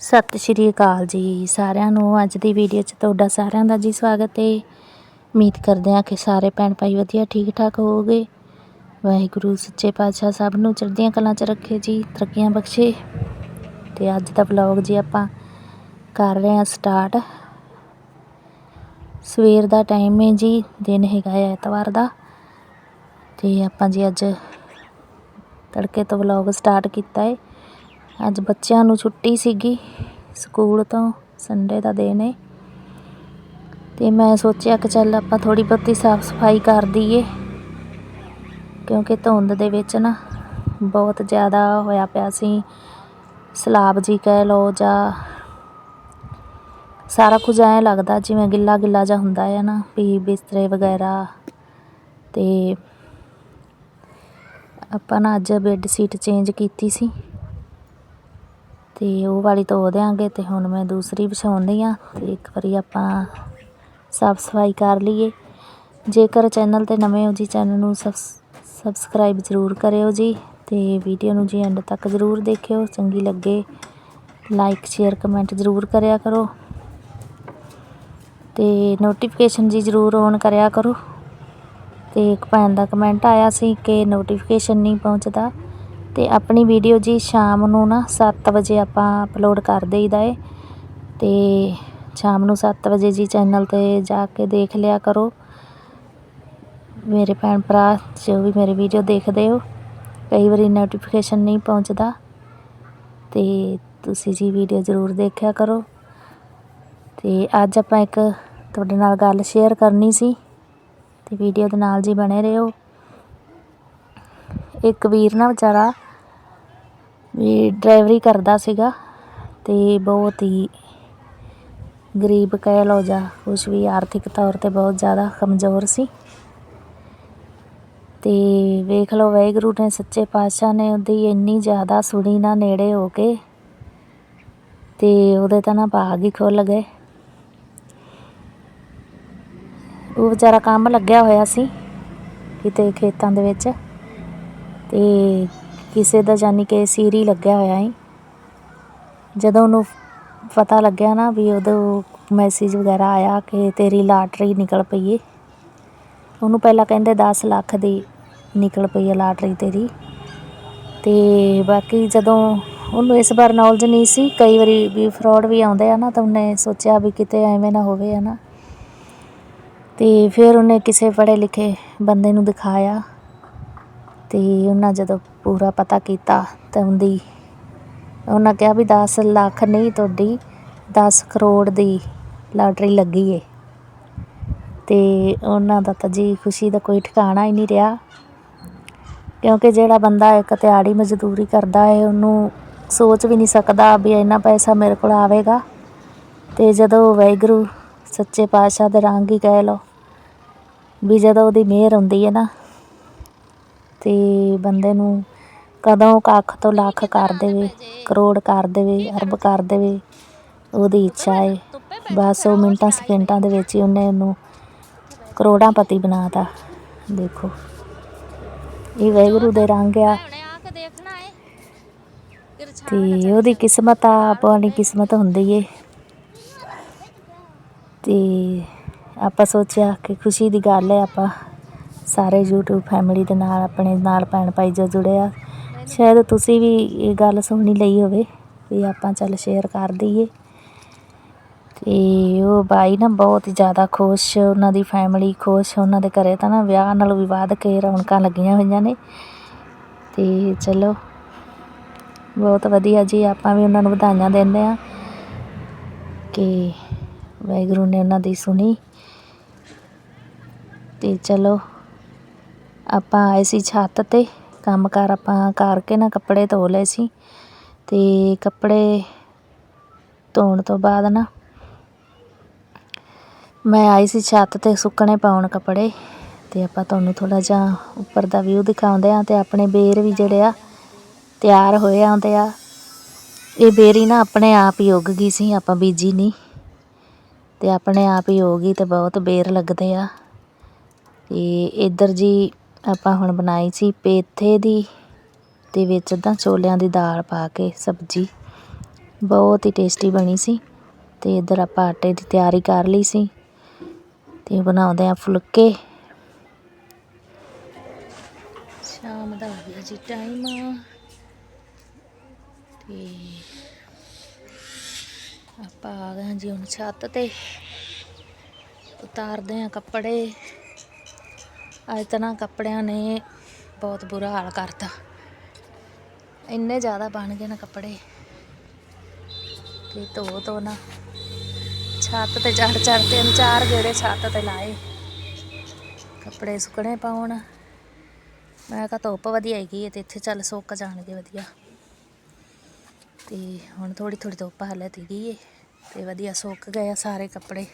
ਸਤਿ ਸ਼੍ਰੀ ਅਕਾਲ ਜੀ ਸਾਰਿਆਂ ਨੂੰ। ਅੱਜ ਦੀ ਵੀਡੀਓ 'ਚ ਤੁਹਾਡਾ ਸਾਰਿਆਂ ਦਾ ਜੀ ਸਵਾਗਤ ਹੈ ਉਮੀਦ ਕਰਦੇ ਹਾਂ ਕਿ ਸਾਰੇ ਭੈਣ ਭਾਈ ਵਧੀਆ ਠੀਕ ਠਾਕ ਹੋਵੋਗੇ। ਵਾਹਿਗੁਰੂ, ਸੱਚੇ ਪਾਤਸ਼ਾਹ ਸਭ ਨੂੰ ਚੜ੍ਹਦੀਆਂ ਕਲਾਂ 'ਚ ਰੱਖੇ ਜੀ, ਤਰੱਕੀਆਂ ਬਖਸ਼ੇ। ਤੇ ਅੱਜ ਦਾ ਵਲੌਗ ਜੀ ਆਪਾਂ ਕਰ ਰਹੇ ਹਾਂ ਸਟਾਰਟ ਸਵੇਰ ਦਾ ਟਾਈਮ ਹੈ ਜੀ, ਦਿਨ ਹੈਗਾ ਹੈ ਐਤਵਾਰ ਦਾ। ਤੇ ਆਪਾਂ ਜੀ ਅੱਜ ਤੜਕੇ ਤੋਂ ਵਲੌਗ ਸਟਾਰਟ ਕੀਤਾ ਹੈ ਅੱਜ ਬੱਚਿਆਂ ਨੂੰ ਛੁੱਟੀ ਸੀਗੀ, ਸਕੂਲ ਤੋਂ ਸੰਡੇ ਦਾ ਦਿਨ ਏ ਤੇ ਮੈਂ ਸੋਚਿਆ ਕਿ ਚੱਲ ਆਪਾਂ ਥੋੜੀ ਬਹੁਤੀ ਸਾਫ਼ ਸਫ਼ਾਈ ਕਰ ਦਈਏ, ਕਿਉਂਕਿ ਧੁੰਦ ਦੇ ਵਿੱਚ ਨਾ ਬਹੁਤ ਜ਼ਿਆਦਾ ਹੋਇਆ ਪਿਆ ਸੀ। ਸਲਾਬ ਜੀ ਕਹਿ ਲਓ ਜਾਂ ਸਾਰਾ ਕੁਝ ਐਂ ਲੱਗਦਾ ਜਿਵੇਂ ਗਿੱਲਾ ਗਿੱਲਾ ਜਿਹਾ ਹੁੰਦਾ ਹੈ ਨਾ, ਵੀ ਬਿਸਤਰੇ ਵਗੈਰਾ। ਤੇ ਆਪਾਂ ਨਾ ਅੱਜ ਬੈੱਡ ਸ਼ੀਟ ਚੇਂਜ ਕੀਤੀ ਸੀ। ਅਤੇ ਉਹ ਵਾਲੀ ਧੋ ਦਿਆਂਗੇ ਅਤੇ ਹੁਣ ਮੈਂ ਦੂਸਰੀ ਵਿਛਾਉਂਦੀ ਹਾਂ ਅਤੇ ਇੱਕ ਵਾਰੀ ਆਪਾਂ ਸਾਫ਼ ਸਫ਼ਾਈ ਕਰ ਲਈਏ। ਜੇਕਰ ਚੈਨਲ ਤੇ ਨਵੇਂ ਹੋ ਜੀ, ਚੈਨਲ ਨੂੰ ਸਬਸ ਸਬਸਕ੍ਰਾਈਬ ਜ਼ਰੂਰ ਕਰਿਓ ਜੀ ਅਤੇ ਵੀਡੀਓ ਨੂੰ ਜੀ ਐਂਡ ਤੱਕ ਜ਼ਰੂਰ ਦੇਖਿਓ। ਚੰਗੀ ਲੱਗੇ, ਲਾਈਕ, ਸ਼ੇਅਰ, ਕਮੈਂਟ ਜ਼ਰੂਰ ਕਰਿਆ ਕਰੋ। ਤੇ ਨੋਟੀਫਿਕੇਸ਼ਨ ਜੀ ਜ਼ਰੂਰ ਔਨ ਕਰਿਆ ਕਰੋ। ਤੇ ਇੱਕ ਭੈਣ ਦਾ ਕਮੈਂਟ ਆਇਆ ਸੀ ਕਿ ਨੋਟੀਫਿਕੇਸ਼ਨ ਨਹੀਂ ਪਹੁੰਚਦਾ। ਤੇ ਆਪਣੀ ਵੀਡੀਓ ਜੀ ਸ਼ਾਮ ਨੂੰ ਨਾ 7 ਵਜੇ ਆਪਾਂ ਅਪਲੋਡ ਕਰ ਦੇਈਦਾ ਏ। ਤੇ ਸ਼ਾਮ ਨੂੰ 7 ਵਜੇ ਜੀ ਚੈਨਲ ਤੇ ਜਾ ਕੇ ਦੇਖ ਲਿਆ ਕਰੋ। ਮੇਰੇ ਭੈਣ ਭਰਾ ਜੋ ਵੀ ਮੇਰੀ ਵੀਡੀਓ ਦੇਖਦੇ ਹੋ, ਕਈ ਵਾਰੀ ਨੋਟੀਫਿਕੇਸ਼ਨ ਨਹੀਂ ਪਹੁੰਚਦਾ। ਤੇ ਤੁਸੀਂ ਜੀ ਵੀਡੀਓ ਜ਼ਰੂਰ ਦੇਖਿਆ ਕਰੋ। ਤੇ ਅੱਜ ਆਪਾਂ ਇੱਕ ਤੁਹਾਡੇ ਨਾਲ ਗੱਲ ਸ਼ੇਅਰ ਕਰਨੀ ਸੀ, ਤੇ ਵੀਡੀਓ ਦੇ ਨਾਲ ਜੀ ਬਣੇ ਰਹੋ। ਇੱਕ ਵੀਰ ਨਾ ਵਿਚਾਰਾ ਵੀ ਡਰਾਈਵਰੀ ਕਰਦਾ ਸੀਗਾ ਅਤੇ ਬਹੁਤ ਹੀ ਗਰੀਬ ਕਹਿ ਲਓ ਜਾਂ ਕੁਛ ਵੀ ਆਰਥਿਕ ਤੌਰ ਤੇ ਬਹੁਤ ਜ਼ਿਆਦਾ ਕਮਜ਼ੋਰ ਸੀ। ਅਤੇ ਵੇਖ ਲਓ ਵਾਹਿਗੁਰੂ ਨੇ ਸੱਚੇ ਪਾਤਸ਼ਾਹ ਨੇ ਉਹਦੀ ਇੰਨੀ ਜ਼ਿਆਦਾ ਸੁਣੀ ਨਾ ਨੇੜੇ ਹੋ ਕੇ ਅਤੇ ਉਹਦੇ ਤਾਂ ਨਾ ਭਾਗ ਹੀ ਖੁੱਲ ਗਏ। ਉਹ ਵਿਚਾਰਾ ਕੰਮ ਲੱਗਿਆ ਹੋਇਆ ਸੀ ਕਿਤੇ ਖੇਤਾਂ ਦੇ ਵਿੱਚ ਅਤੇ ਕਿਸੇ ਦਾ ਯਾਨੀ ਕਿ ਸੀਰੀ ਲੱਗਿਆ ਹੋਇਆ ਸੀ। ਜਦੋਂ ਉਹਨੂੰ ਪਤਾ ਲੱਗਿਆ ਨਾ ਵੀ ਉਦੋਂ ਮੈਸੇਜ ਵਗੈਰਾ ਆਇਆ ਕਿ ਤੇਰੀ ਲਾਟਰੀ ਨਿਕਲ ਪਈ ਏ। ਉਹਨੂੰ ਪਹਿਲਾਂ ਕਹਿੰਦੇ 10 ਲੱਖ ਦੀ ਨਿਕਲ ਪਈ ਹੈ ਲਾਟਰੀ ਤੇਰੀ। ਤੇ ਬਾਕੀ ਜਦੋਂ ਉਹਨੂੰ ਇਸ ਵਾਰ ਨੌਲੇਜ ਨਹੀਂ ਸੀ, ਕਈ ਵਾਰੀ ਵੀ ਫਰਾਡ ਵੀ ਆਉਂਦੇ ਆ ਨਾ ਤਾਂ ਉਹਨੇ ਸੋਚਿਆ ਵੀ ਕਿਤੇ ਐਵੇਂ ਨਾ ਹੋਵੇ ਹੈ ਨਾ ਤੇ ਫਿਰ ਉਹਨੇ ਕਿਸੇ ਪੜ੍ਹੇ ਲਿਖੇ ਬੰਦੇ ਨੂੰ ਦਿਖਾਇਆ। ਅਤੇ ਉਹਨਾਂ ਜਦੋਂ ਪੂਰਾ ਪਤਾ ਕੀਤਾ ਤਾਂ ਉਹਦੀ, ਉਹਨਾਂ ਕਿਹਾ ਵੀ ਦਸ ਲੱਖ ਨਹੀਂ, ਤੁਹਾਡੀ ਦਸ ਕਰੋੜ ਦੀ ਲਾਟਰੀ ਲੱਗੀ ਏ। ਅਤੇ ਉਹਨਾਂ ਦਾ ਤਾਂ ਜੀ ਖੁਸ਼ੀ ਦਾ ਕੋਈ ਠਿਕਾਣਾ ਹੀ ਨਹੀਂ ਰਿਹਾ। ਕਿਉਂਕਿ ਜਿਹੜਾ ਬੰਦਾ ਇੱਕ ਦਿਹਾੜੀ ਮਜ਼ਦੂਰੀ ਕਰਦਾ ਹੈ ਉਹਨੂੰ ਸੋਚ ਵੀ ਨਹੀਂ ਸਕਦਾ ਵੀ ਇੰਨਾ ਪੈਸਾ ਮੇਰੇ ਕੋਲ ਆਵੇਗਾ। ਅਤੇ ਜਦੋਂ ਵਾਹਿਗੁਰੂ ਸੱਚੇ ਪਾਤਸ਼ਾਹ ਦੇ ਰੰਗ ਹੀ ਕਹਿ ਲਓ, ਵੀ ਜਦੋਂ ਉਹਦੀ ਮਿਹਰ ਹੁੰਦੀ ਹੈ ਨਾ ਅਤੇ ਬੰਦੇ ਨੂੰ ਕਦੋਂ ਕੱਖ ਤੋਂ ਲੱਖ ਕਰ ਦੇਵੇ, ਕਰੋੜ ਕਰ ਦੇਵੇ, ਅਰਬ ਕਰ ਦੇਵੇ, ਉਹਦੀ ਇੱਛਾ ਹੈ ਬਸ ਉਹ ਮਿੰਟਾਂ ਸਕਿੰਟਾਂ ਦੇ ਵਿੱਚ ਹੀ ਉਹਨੇ ਉਹਨੂੰ ਕਰੋੜਾਂ ਪਤੀ ਬਣਾਤਾ ਦੇਖੋ। ਇਹ ਵਾਹਿਗੁਰੂ ਦੇ ਰੰਗ ਆ। ਤੇ ਉਹਦੀ ਕਿਸਮਤ ਆ ਆਪਣੀ ਕਿਸਮਤ ਹੁੰਦੀ ਏ। ਤੇ ਆਪਾਂ ਸੋਚਿਆ ਕਿ ਖੁਸ਼ੀ ਦੀ ਗੱਲ ਹੈ ਆਪਾਂ। ਸਾਰੇ ਯੂਟਿਊਬ ਫੈਮਿਲੀ ਦੇ ਨਾਲ, ਆਪਣੇ ਨਾਲ ਭੈਣ ਭਾਈ ਜੋ ਜੁੜੇ ਆ। ਸ਼ਾਇਦ ਤੁਸੀਂ ਵੀ ਇਹ ਗੱਲ ਸੁਣੀ ਲਈ ਹੋਵੇ ਵੀ ਆਪਾਂ ਚੱਲ ਸ਼ੇਅਰ ਕਰ ਦਈਏ। ਤੇ ਉਹ ਬਾਈ ਨਾ ਬਹੁਤ ਜ਼ਿਆਦਾ ਖੁਸ਼, ਉਹਨਾਂ ਦੀ ਫੈਮਿਲੀ ਖੁਸ਼, ਉਹਨਾਂ ਦੇ ਘਰੇ ਤਾਂ ਨਾ ਵਿਆਹ ਨਾਲੋਂ ਵੀ ਵੱਧ ਕੇ ਰੌਣਕਾਂ ਲੱਗੀਆਂ ਹੋਈਆਂ ਨੇ। ਤੇ ਚਲੋ, ਬਹੁਤ ਵਧੀਆ ਜੀ, ਆਪਾਂ ਵੀ ਉਹਨਾਂ ਨੂੰ ਵਧਾਈਆਂ ਦਿੰਦੇ ਆ ਕਿ ਵਾਹਿਗੁਰੂ ਨੇ ਉਹਨਾਂ ਦੀ ਸੁਣੀ। ਤੇ ਚਲੋ ਆਪਾਂ ਆਏ ਸੀ ਛੱਤ ਤੇ, ਕੰਮ ਕਾਰ ਆਪਾਂ ਕਰਕੇ ਨਾ ਕੱਪੜੇ ਧੋ ਲਏ ਸੀ ਅਤੇ ਕੱਪੜੇ ਧੋਣ ਤੋਂ ਬਾਅਦ ਨਾ ਮੈਂ ਆਈ ਸੀ ਛੱਤ ਤੇ ਸੁੱਕਣੇ ਪਾਉਣ ਕੱਪੜੇ ਤੇ ਆਪਾਂ ਤੁਹਾਨੂੰ ਥੋੜਾ ਜਿਹਾ ਉੱਪਰ ਦਾ ਵਿਊ ਦਿਖਾਉਂਦੇ ਆ ਤੇ ਆਪਣੇ ਬੇਰ ਵੀ ਜਿਹੜੇ ਆ ਤਿਆਰ ਹੋਏ ਆਉਂਦੇ ਆ। ਇਹ ਬੇਰੀ ਨਾ ਆਪਣੇ ਆਪ ਹੀ ਉੱਗ ਗਈ ਸੀ, ਆਪਾਂ ਬੀਜੀ ਨਹੀਂ। ਤੇ ਆਪਣੇ ਆਪ ਹੀ ਹੋ ਗਈ ਤੇ ਬਹੁਤ ਬੇਰ ਲੱਗਦੇ ਆ। ਤੇ ਇੱਧਰ ਜੀ ਆਪਾਂ ਹੁਣ ਬਣਾਈ ਸੀ ਪੇਥੇ ਦੀ ਤੇ ਵਿੱਚ ਤਾਂ ਛੋਲਿਆਂ ਦੀ ਦਾਲ ਪਾ ਕੇ ਸਬਜ਼ੀ। ਬਹੁਤ ਹੀ ਟੇਸਟੀ ਬਣੀ ਸੀ ਤੇ ਇੱਧਰ ਆਪਾਂ ਆਟੇ ਦੀ ਤਿਆਰੀ ਕਰ ਲਈ ਸੀ ਤੇ ਬਣਾਉਂਦੇ ਆ ਫੁਲਕੇ। ਸ਼ਾਮ ਦਾ ਹੋ ਗਿਆ ਜੀ ਟਾਈਮ ਤੇ ਆਪਾਂ ਆ ਗਏ ਹਾਂ ਜੀ ਹੁਣ ਛੱਤ ਤੇ। ਉਤਾਰਦੇ ਆ ਕੱਪੜੇ। ਅੱਜ ਤਾਂ ਨਾ ਕੱਪੜਿਆਂ ਨੇ ਬਹੁਤ ਬੁਰਾ ਹਾਲ ਕਰਤਾ। ਇੰਨੇ ਜ਼ਿਆਦਾ ਬਣ ਗਏ ਨਾ ਕੱਪੜੇ। ਕਿ ਧੋ ਧੋ ਨਾ। ਛੱਤ ਤੇ ਚੜ ਚੜ ਤਿੰਨ ਚਾਰ ਗੇੜੇ ਛੱਤ ਤੇ ਲਾਏ। ਕੱਪੜੇ ਸੁੱਕਣੇ ਪਾਉਣ। ਮੈਂ ਕਿਹਾ ਧੁੱਪ ਵਧੀਆ ਹੈਗੀ ਹੈ ਤੇ ਇੱਥੇ ਚੱਲ ਸੁੱਕ ਜਾਣਗੇ ਵਧੀਆ। ਤੇ ਹੁਣ ਥੋੜੀ ਥੋੜੀ ਧੁੱਪ ਹਲੇ ਤੀ ਗਈ ਏ ਤੇ ਵਧੀਆ ਸੁੱਕ ਗਏ ਆ ਸਾਰੇ ਕੱਪੜੇ।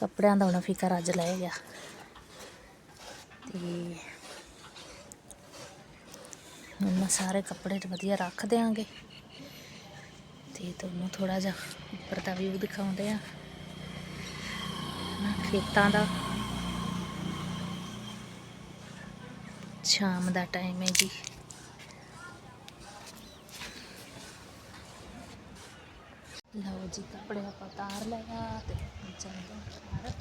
ਕੱਪੜਿਆਂ ਦਾ ਹੁਣ ਫਿਕਰ ਅੱਜ ਲੈ ਗਿਆ। ਤੇ ਹੁਣ ਸਾਰੇ ਕੱਪੜੇ ਵਧੀਆ ਰੱਖ ਦਿਆਂਗੇ। ਤੇ ਤੁਹਾਨੂੰ ਥੋੜਾ ਜਿਹਾ ਉੱਪਰ ਦਾ ਵਿਊ ਦਿਖਾਉਂਦੇ ਆ। ਖੇਤਾਂ ਦਾ। ਸ਼ਾਮ ਦਾ ਟਾਈਮ ਹੈ ਜੀ। ਲਓ ਜੀ, ਕੱਪੜੇ ਆਪਾਂ ਉਤਾਰ ਲਿਆ ਤੇ ਚੱਲਦੇ ਹਾਂ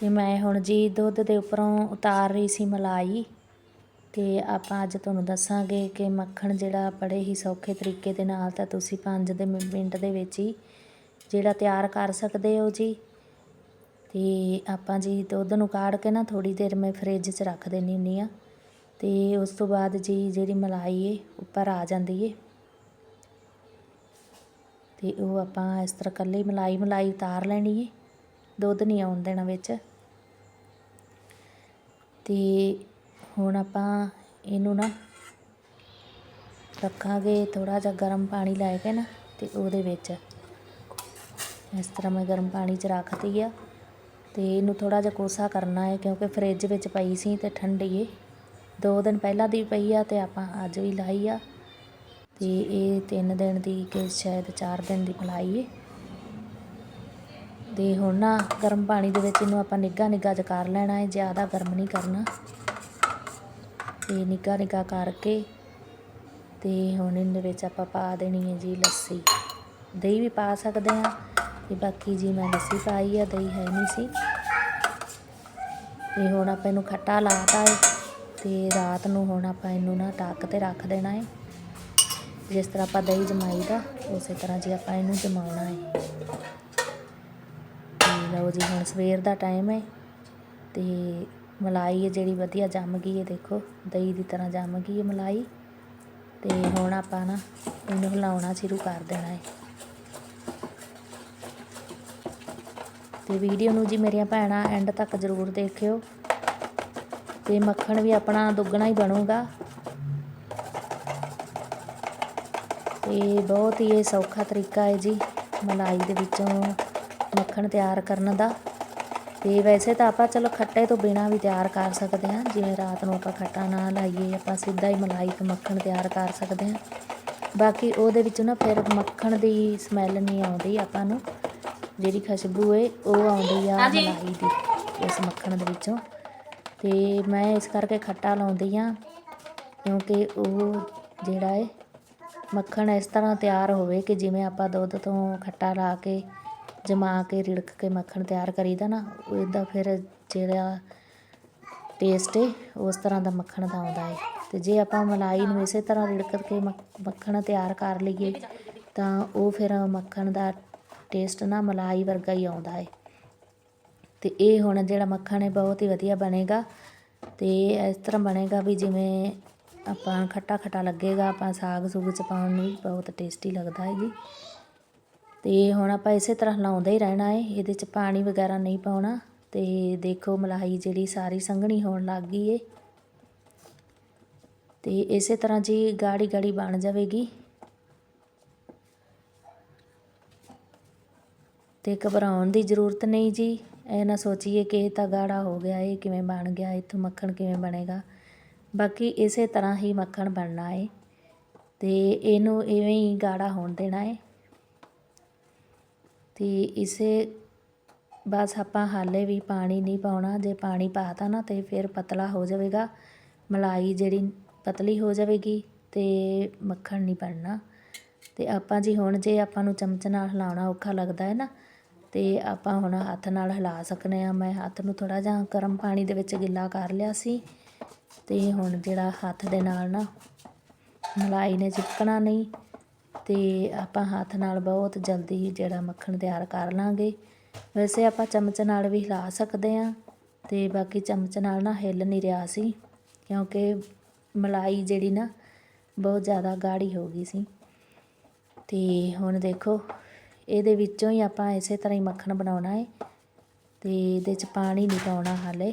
ਤੇ ਮੈਂ ਹੁਣ ਜੀ ਦੁੱਧ ਦੇ ਉੱਪਰੋਂ ਉਤਾਰ ਰਹੀ ਸੀ ਮਲਾਈ ਤੇ ਆਪਾਂ ਅੱਜ ਤੁਹਾਨੂੰ ਦੱਸਾਂਗੇ ਕਿ ਮੱਖਣ ਜਿਹੜਾ ਬੜੇ ਹੀ ਸੌਖੇ ਤਰੀਕੇ ਦੇ ਨਾਲ ਤਾਂ ਤੁਸੀਂ 5 ਦੇ ਮਿ- ਮਿੰਟ ਦੇ ਵਿੱਚ ਹੀ ਜਿਹੜਾ ਤਿਆਰ ਕਰ ਸਕਦੇ ਹੋ ਜੀ। ਤੇ ਆਪਾਂ ਜੀ ਦੁੱਧ ਨੂੰ ਕਾੜ ਕੇ ਨਾ ਥੋੜੀ ਦੇਰ ਮੈਂ ਫ੍ਰਿਜ 'ਚ ਰੱਖ ਦੇਣੀ ਹੁੰਦੀ ਆ ਤੇ ਉਸ ਤੋਂ ਬਾਅਦ ਜੀ ਜਿਹੜੀ ਮਲਾਈ ਏ, ਉੱਪਰ ਆ ਜਾਂਦੀ ਏ। ਤੇ ਉਹ ਆਪਾਂ ਇਸ ਤਰ੍ਹਾਂ ਕੱਲੀ ਮਲਾਈ ਮਲਾਈ ਉਤਾਰ ਲੈਣੀ ਏ, ਦੁੱਧ ਨਹੀਂ ਆਉਣ ਦੇਣਾ ਵਿੱਚ। ਅਤੇ ਹੁਣ ਆਪਾਂ ਇਹਨੂੰ ਨਾ ਰੱਖਾਂਗੇ, ਥੋੜ੍ਹਾ ਜਿਹਾ ਗਰਮ ਪਾਣੀ ਲੈ ਕੇ ਨਾ ਅਤੇ ਉਹਦੇ ਵਿੱਚ। ਇਸ ਤਰ੍ਹਾਂ ਮੈਂ ਗਰਮ ਪਾਣੀ 'ਚ ਰੱਖਤੀ ਆ ਅਤੇ ਇਹਨੂੰ ਥੋੜ੍ਹਾ ਜਿਹਾ ਕੋਸਾ ਕਰਨਾ ਹੈ ਕਿਉਂਕਿ ਫਰਿੱਜ ਵਿੱਚ ਪਈ ਸੀ ਤੇ ਠੰਡੀ ਏ। ਦੋ ਦਿਨ ਪਹਿਲਾਂ ਦੀ ਪਈ ਆ ਤੇ ਆਪਾਂ ਅੱਜ ਵੀ ਲਾਈ ਆ ਤੇ ਇਹ ਤਿੰਨ ਦਿਨ ਦੀ ਕਿ ਸ਼ਾਇਦ 4 ਦਿਨ ਦੀ ਮਲਾਈ ਏ। ਅਤੇ ਹੁਣ ਨਾ ਗਰਮ ਪਾਣੀ ਦੇ ਵਿੱਚ ਇਹਨੂੰ ਆਪਾਂ ਨਿੱਘਾ ਨਿੱਘਾ ਜਿਹਾ ਕਰ ਲੈਣਾ ਹੈ, ਜ਼ਿਆਦਾ ਗਰਮ ਨਹੀਂ ਕਰਨਾ। ਤੇ ਨਿੱਘਾ ਨਿੱਘਾ ਕਰਕੇ ਤੇ ਹੁਣ ਇਹਦੇ ਵਿੱਚ ਆਪਾਂ ਪਾ ਦੇਣੀ ਹੈ ਜੀ ਲੱਸੀ। ਦਹੀਂ ਵੀ ਪਾ ਸਕਦੇ ਆ ਤੇ ਬਾਕੀ ਜੀ ਮੈਂ ਲੱਸੀ ਪਾਈ ਆ, ਦਹੀਂ ਹੈ ਨਹੀਂ ਸੀ। ਤੇ ਹੁਣ ਆਪਾਂ ਇਹਨੂੰ ਖੱਟਾ ਲਾਤਾ ਹੈ ਤੇ ਰਾਤ ਨੂੰ ਹੁਣ ਆਪਾਂ ਇਹਨੂੰ ਨਾ ਢੱਕ ਤੇ ਰੱਖ ਦੇਣਾ ਹੈ। ਜਿਸ ਤਰ੍ਹਾਂ ਆਪਾਂ ਦਹੀਂ ਜਮਾਈ ਦਾ, ਉਸੇ ਤਰ੍ਹਾਂ ਜੀ ਆਪਾਂ ਇਹਨੂੰ ਜਮਾਉਣਾ ਹੈ। ਲਓ ਜੀ ਹੁਣ ਸਵੇਰ ਦਾ ਟਾਈਮ ਹੈ ਤੇ ਮਲਾਈ ਹੈ ਜਿਹੜੀ ਵਧੀਆ ਜੰਮ ਗਈ ਹੈ ਦੇਖੋ, ਦਹੀਂ ਦੀ ਤਰ੍ਹਾਂ ਜੰਮ ਗਈ ਹੈ ਮਲਾਈ ਤੇ ਹੁਣ ਆਪਾਂ ਨਾ ਇਹਨੂੰ ਹਿਲਾਉਣਾ ਸ਼ੁਰੂ ਕਰ ਦੇਣਾ ਹੈ। ਤੇ ਵੀਡੀਓ ਨੂੰ ਜੀ ਮੇਰੀਆਂ ਭੈਣਾਂ ਐਂਡ ਤੱਕ ਜ਼ਰੂਰ ਦੇਖਿਓ ਤੇ ਮੱਖਣ ਵੀ ਆਪਣਾ ਦੁੱਗਣਾ ਹੀ ਬਣੂਗਾ। ਤੇ ਬਹੁਤ ਹੀ ਇਹ ਸੌਖਾ ਤਰੀਕਾ ਹੈ ਜੀ ਮਲਾਈ ਦੇ ਵਿੱਚੋਂ ਮੱਖਣ ਤਿਆਰ ਕਰਨ ਦਾ। ਤੇ ਵੈਸੇ ਤਾਂ ਆਪਾਂ ਚਲੋ ਖੱਟੇ ਤੋਂ ਬਿਨਾ ਵੀ ਤਿਆਰ ਕਰ ਸਕਦੇ ਹਾਂ। ਜਿਵੇਂ ਰਾਤ ਨੂੰ ਆਪਾਂ ਖੱਟਾ ਨਾ ਲਾਈਏ ਆਪਾਂ ਸਿੱਧਾ ਹੀ ਮਲਾਈ ਤੋਂ ਮੱਖਣ ਤਿਆਰ ਕਰ ਸਕਦੇ ਹਾਂ। ਬਾਕੀ ਉਹਦੇ ਵਿੱਚ ਨਾ ਫਿਰ ਮੱਖਣ ਦੀ ਸਮੈਲ ਨਹੀਂ ਆਉਂਦੀ ਆਪਾਂ ਨੂੰ। ਜਿਹੜੀ ਖੁਸ਼ਬੂ ਹੈ ਉਹ ਆਉਂਦੀ ਆ ਮਲਾਈ ਦੀ ਇਸ ਮੱਖਣ ਦੇ ਵਿੱਚੋਂ। ਤੇ ਮੈਂ ਇਸ ਕਰਕੇ ਖੱਟਾ ਲਾਉਂਦੀ ਆ ਕਿਉਂਕਿ ਉਹ ਜਿਹੜਾ ਹੈ ਮੱਖਣ ਇਸ ਤਰ੍ਹਾਂ ਤਿਆਰ ਹੋਵੇ ਕਿ ਜਿਵੇਂ ਆਪਾਂ ਦੁੱਧ ਤੋਂ ਖੱਟਾ ਲਾ ਕੇ ਜਮਾ ਕੇ ਰਿੜਕ ਕੇ ਮੱਖਣ ਤਿਆਰ ਕਰੀਦਾ ਨਾ ਉਹਦਾ ਫਿਰ ਜਿਹੜਾ ਟੇਸਟ ਹੈ ਉਸ ਤਰ੍ਹਾਂ ਦਾ ਮੱਖਣ ਦਾ ਆਉਂਦਾ ਹੈ ਤੇ ਜੇ ਆਪਾਂ ਮਲਾਈ ਨੂੰ ਇਸੇ ਤਰ੍ਹਾਂ ਰਿੜਕ ਕੇ ਮੱਖ- ਮੱਖਣ ਤਿਆਰ ਕਰ ਲਈਏ, ਤਾਂ ਉਹ ਫਿਰ ਮੱਖਣ ਦਾ ਟੇਸਟ ਨਾ ਮਲਾਈ ਵਰਗਾ ਹੀ ਆਉਂਦਾ ਹੈ ਤੇ ਇਹ ਹੁਣ ਜਿਹੜਾ ਮੱਖਣ ਹੈ ਬਹੁਤ ਹੀ ਵਧੀਆ ਬਣੇਗਾ। ਤੇ ਇਸ ਤਰ੍ਹਾਂ ਬਣੇਗਾ ਵੀ ਜਿਵੇਂ ਆਪਾਂ ਖੱਟਾ ਖੱਟਾ ਲੱਗੇਗਾ, ਆਪਾਂ ਸਾਗ ਸੁਗ ਚ ਪਾਉਣ ਨੂੰ ਬਹੁਤ ਟੇਸਟੀ ਲੱਗਦਾ ਹੈ ਜੀ। ਤੇ ਹੁਣ ਆਪਾਂ ਇਸੇ ਤਰ੍ਹਾਂ ਹਿਲਾਉਂਦੇ ਹੀ ਰਹਿਣਾ ਹੈ ਇਹਦੇ ਚ ਪਾਣੀ ਵਗੈਰਾ ਨਹੀਂ ਪਾਉਣਾ ਤੇ ਦੇਖੋ ਮਲਾਈ ਜਿਹੜੀ ਸਾਰੀ ਸੰਘਣੀ ਹੋਣ ਲੱਗ ਗਈ ਏ। ਤੇ ਇਸੇ ਤਰ੍ਹਾਂ ਜੀ ਗਾੜੀ ਗਾੜੀ ਬਣ ਜਾਵੇਗੀ। ਤੇ ਘਬਰਾਉਣ ਦੀ ਜ਼ਰੂਰਤ ਨਹੀਂ ਜੀ, ਇਹ ਨਾ ਸੋਚੀਏ ਕਿ ਇਹ ਤਾਂ ਗਾੜਾ ਹੋ ਗਿਆ ਇਹ ਕਿਵੇਂ ਬਣ ਗਿਆ, ਇੱਥੋਂ ਮੱਖਣ ਕਿਵੇਂ ਬਣੇਗਾ। ਬਾਕੀ ਇਸੇ ਤਰ੍ਹਾਂ ਹੀ ਮੱਖਣ ਬਣਨਾ ਹੈ ਤੇ ਇਹਨੂੰ ਇਵੇਂ ਹੀ ਗਾੜਾ ਹੋਣ ਦੇਣਾ ਹੈ ਅਤੇ ਇਸੇ ਬਸ ਆਪਾਂ ਹਾਲੇ ਵੀ ਪਾਣੀ ਨਹੀਂ ਪਾਉਣਾ। ਜੇ ਪਾਣੀ ਪਾਤਾ ਨਾ ਤੇ ਫਿਰ ਪਤਲਾ ਹੋ ਜਾਵੇਗਾ। ਮਲਾਈ ਜਿਹੜੀ ਪਤਲੀ ਹੋ ਜਾਵੇਗੀ ਤੇ ਮੱਖਣ ਨਹੀਂ ਬਣਨਾ। ਤੇ ਆਪਾਂ ਜੀ ਹੁਣ ਜੇ ਆਪਾਂ ਨੂੰ ਚਮਚ ਨਾਲ ਹਿਲਾਉਣਾ ਔਖਾ ਲੱਗਦਾ ਹੈ ਨਾ, ਤੇ ਆਪਾਂ ਹੁਣ ਹੱਥ ਨਾਲ ਹਿਲਾ ਸਕਨੇ ਆ। ਮੈਂ ਹੱਥ ਨੂੰ ਥੋੜਾ ਜਿਹਾ ਗਰਮ ਪਾਣੀ ਦੇ ਵਿੱਚ ਗਿੱਲਾ ਕਰ ਲਿਆ ਸੀ ਤੇ ਹੁਣ ਜਿਹੜਾ ਹੱਥ ਦੇ ਨਾਲ ਨਾ ਮਲਾਈ ਨੇ ਚਿਪਕਣਾ ਨਹੀਂ। ਅਤੇ ਆਪਾਂ ਹੱਥ ਨਾਲ ਬਹੁਤ ਜਲਦੀ ਜਿਹੜਾ ਮੱਖਣ ਤਿਆਰ ਕਰ ਲਾਂਗੇ। ਵੈਸੇ ਆਪਾਂ ਚਮਚ ਨਾਲ ਵੀ ਹਿਲਾ ਸਕਦੇ ਹਾਂ ਅਤੇ ਬਾਕੀ ਚਮਚ ਨਾਲ ਨਾ ਹਿੱਲ ਨਹੀਂ ਰਿਹਾ ਸੀ, ਕਿਉਂਕਿ ਮਲਾਈ ਜਿਹੜੀ ਨਾ ਬਹੁਤ ਜ਼ਿਆਦਾ ਗਾੜੀ ਹੋ ਗਈ ਸੀ। ਅਤੇ ਹੁਣ ਦੇਖੋ, ਇਹਦੇ ਵਿੱਚੋਂ ਹੀ ਆਪਾਂ ਇਸੇ ਤਰ੍ਹਾਂ ਹੀ ਮੱਖਣ ਬਣਾਉਣਾ ਹੈ ਅਤੇ ਇਹਦੇ 'ਚ ਪਾਣੀ ਨਹੀਂ ਪਾਉਣਾ ਹਾਲੇ।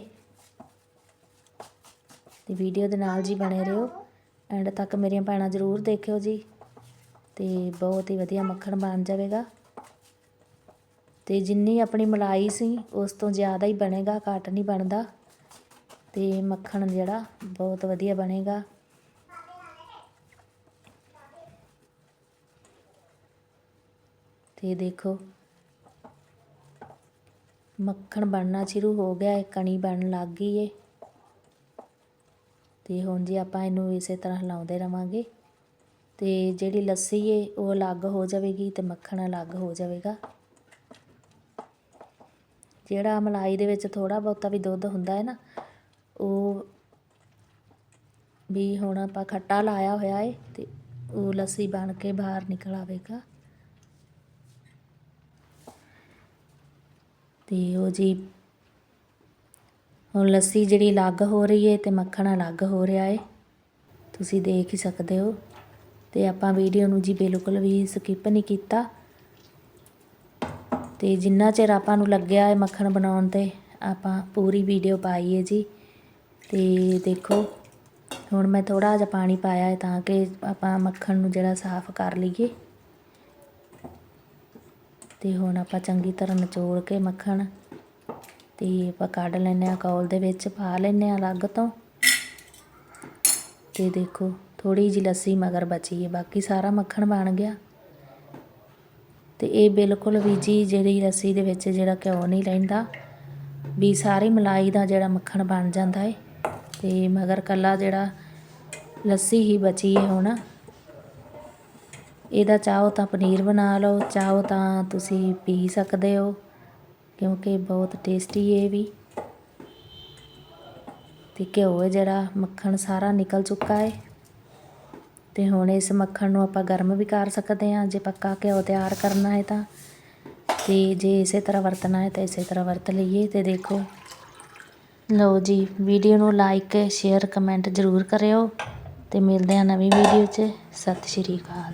ਤੇ ਵੀਡੀਓ ਦੇ ਨਾਲ ਜੀ ਬਣੇ ਰਹੋ। ਐਂਡ ਤੱਕ ਮੇਰੀਆਂ ਭੈਣਾਂ ਜ਼ਰੂਰ ਦੇਖਿਓ ਜੀ। ਤੇ ਬਹੁਤ ਹੀ ਵਧੀਆ ਮੱਖਣ ਬਣ ਜਾਵੇਗਾ। ਤੇ ਜਿੰਨੀ ਆਪਣੀ ਮਲਾਈ ਸੀ, ਉਸ ਤੋਂ ਜ਼ਿਆਦਾ ਹੀ ਬਣੇਗਾ, ਘੱਟ ਨਹੀਂ ਬਣਦਾ। ਤੇ ਮੱਖਣ ਜਿਹੜਾ, ਬਹੁਤ ਵਧੀਆ ਬਣੇਗਾ। ਤੇ ਦੇਖੋ, ਮੱਖਣ ਬਣਨਾ ਸ਼ੁਰੂ ਹੋ ਗਿਆ ਹੈ ਕਣੀ ਬਣਨ ਲੱਗ ਗਈ ਏ। ਤੇ ਹੁਣ ਜੀ ਆਪਾਂ ਇਹਨੂੰ ਇਸੇ ਤਰ੍ਹਾਂ ਹਿਲਾਉਂਦੇ ਰਵਾਂਗੇ। ਅਤੇ ਜਿਹੜੀ ਲੱਸੀ ਏ, ਉਹ ਅਲੱਗ ਹੋ ਜਾਵੇਗੀ ਅਤੇ ਮੱਖਣ ਅਲੱਗ ਹੋ ਜਾਵੇਗਾ। ਜਿਹੜਾ ਮਲਾਈ ਦੇ ਵਿੱਚ ਥੋੜ੍ਹਾ ਬਹੁਤਾ ਵੀ ਦੁੱਧ ਹੁੰਦਾ ਹੈ ਨਾ, ਉਹ ਵੀ ਹੁਣ ਆਪਾਂ ਖੱਟਾ ਲਾਇਆ ਹੋਇਆ ਏ ਤੇ ਉਹ ਲੱਸੀ ਬਣ ਕੇ ਬਾਹਰ ਨਿਕਲ ਆਵੇਗਾ। ਤੇ ਉਹ ਜੀ, ਹੁਣ ਲੱਸੀ ਜਿਹੜੀ ਅਲੱਗ ਹੋ ਰਹੀ ਏ ਤੇ ਮੱਖਣ ਅਲੱਗ ਹੋ ਰਿਹਾ ਏ, ਤੁਸੀਂ ਦੇਖ ਹੀ ਸਕਦੇ ਹੋ। ਤੇ ਆਪਾਂ ਵੀਡੀਓ ਨੂੰ ਜੀ ਬਿਲਕੁਲ ਵੀ ਸਕਿਪ ਨਹੀਂ ਕੀਤਾ। ਤੇ ਜਿੰਨਾ ਚਿਰ ਆਪਾਂ ਨੂੰ ਲੱਗਿਆ ਹੈ ਮੱਖਣ ਬਣਾਉਣ ਤੇ, ਆਪਾਂ ਪੂਰੀ ਵੀਡੀਓ ਪਾਈ ਹੈ ਜੀ। ਤੇ ਦੇਖੋ, ਹੁਣ ਮੈਂ ਥੋੜਾ ਜਿਹਾ ਪਾਣੀ ਪਾਇਆ ਹੈ ਤਾਂ ਕਿ ਆਪਾਂ ਮੱਖਣ ਨੂੰ ਜਿਹੜਾ ਸਾਫ਼ ਕਰ ਲਈਏ। ਤੇ ਹੁਣ ਆਪਾਂ ਚੰਗੀ ਤਰ੍ਹਾਂ ਨਿਚੋੜ ਕੇ ਮੱਖਣ ਤੇ ਆਪਾਂ ਕੱਢ ਲੈਨੇ ਆ ਕੌਲ ਦੇ ਵਿੱਚ, ਪਾ ਲੈਨੇ ਆ ਅਲੱਗ ਤੋਂ। ਤੇ ਦੇਖੋ ਥੋੜੀ ਜਿਹੀ ਲੱਸੀ ਮਗਰ ਬਚੀ ਹੈ, ਬਾਕੀ ਸਾਰਾ ਮੱਖਣ ਬਣ ਗਿਆ। ਤੇ ਇਹ ਬਿਲਕੁਲ ਵੀ ਜੀ ਜਿਹੜੀ ਲੱਸੀ ਦੇ ਵਿੱਚ ਜਿਹੜਾ ਘਿਓ ਨਹੀਂ ਲੈਂਦਾ, ਵੀ ਸਾਰੀ ਮਲਾਈ ਦਾ ਜਿਹੜਾ ਮੱਖਣ ਬਣ ਜਾਂਦਾ ਹੈ। ਤੇ ਮਗਰ ਕੱਲਾ ਜਿਹੜਾ ਲੱਸੀ ਹੀ ਬਚੀ ਹੈ ਹੁਣ। ਇਹਦਾ ਚਾਹੋ ਤਾਂ ਪਨੀਰ ਬਣਾ ਲਓ, ਚਾਹੋ ਤਾਂ ਤੁਸੀਂ ਪੀ ਸਕਦੇ ਹੋ, ਕਿਉਂਕਿ ਬਹੁਤ ਟੇਸਟੀ ਹੈ ਇਹ ਵੀ। ਤੇ ਘਿਓ ਹੈ ਜਿਹੜਾ, ਮੱਖਣ ਸਾਰਾ ਨਿਕਲ ਚੁੱਕਾ ਹੈ। ਤੇ ਹੁਣ ਇਸ ਮੱਖਣ ਨੂੰ ਆਪਾਂ ਗਰਮ ਵੀ ਕਰ ਸਕਦੇ ਹਾਂ, ਜੇ ਪੱਕਾ ਘਿਓ ਤਿਆਰ ਕਰਨਾ ਹੈ ਤਾਂ। ਤੇ ਜੇ ਇਸੇ ਤਰ੍ਹਾਂ ਵਰਤਣਾ ਹੈ ਤਾਂ ਇਸੇ ਤਰ੍ਹਾਂ ਵਰਤ ਲਈਏ ਤੇ ਦੇਖੋ। ਲਓ ਜੀ, ਵੀਡੀਓ ਨੂੰ ਲਾਈਕ ਸ਼ੇਅਰ ਕਮੈਂਟ ਜ਼ਰੂਰ ਕਰਿਓ ਤੇ ਮਿਲਦੇ ਹਾਂ ਨਵੀਂ ਵੀਡੀਓ 'ਚ। ਸਤਿ ਸ਼੍ਰੀ ਅਕਾਲ।